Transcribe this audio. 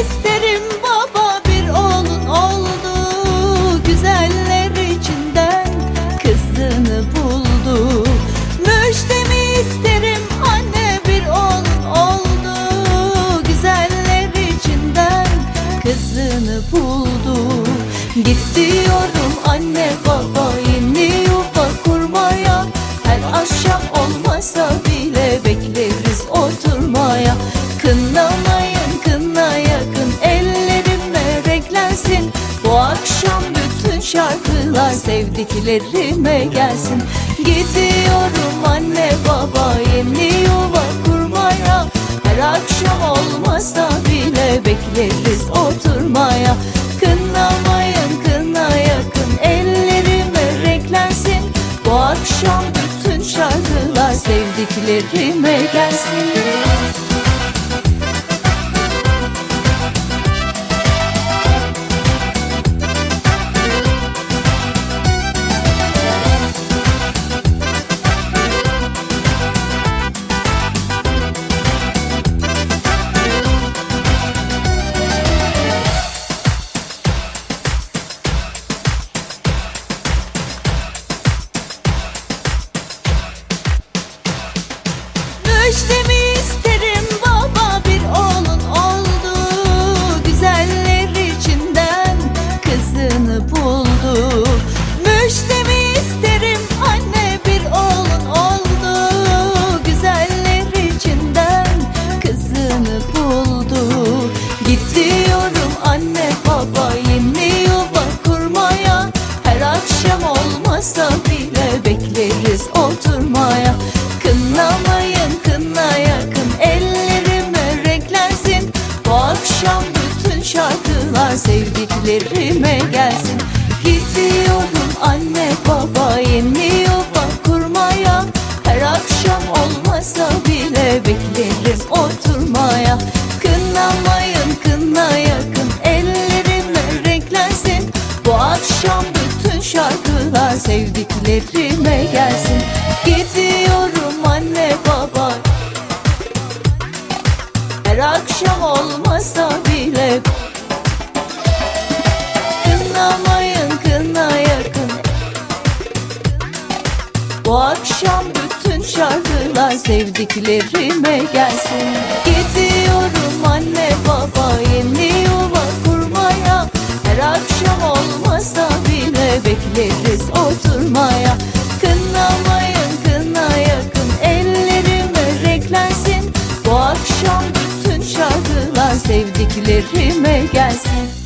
isterim baba bir oğlun oldu. Güzeller içinden kızını buldu. Müjdemi isterim anne bir oğlun oldu. Güzeller içinden kızını buldu. Gidiyorum anne baba yeni yuva kurmaya. Her akşam olmasa sevdiklerime gelsin. Gidiyorum anne baba yeni yuva kurmaya. Her akşam olmasa bile bekleriz oturmaya. Kınamayın kına yakın ellerime renklensin Bu akşam bütün şarkılar sevdiklerime gelsin Müjdemi isterim baba bir oğlun oldu. Güzeller içinden kızını buldu. Müjdemi isterim anne bir oğlun oldu. Güzeller içinden kızını buldu. Gidiyorum anne baba yeni yuva kurmaya. Her akşam olmasa bile bekleriz oturmaya sevdiklerime gelsin. Gidiyorum anne baba yeni yuva kurmaya. Her akşam olmasa bile beklerim oturmaya. Kınamayın kına yakın ellerime renklensin. Bu akşam bütün şarkılar sevdiklerime gelsin. Gidiyorum anne baba. Her akşam olmasa Bu akşam bütün şarkılar sevdiklerime gelsin. Gidiyorum anne baba yeni yuva kurmaya. Her akşam olmasa bile bekleriz oturmaya. Kınamayın kına yakın ellerime renklensin Bu akşam bütün şarkılar sevdiklerime gelsin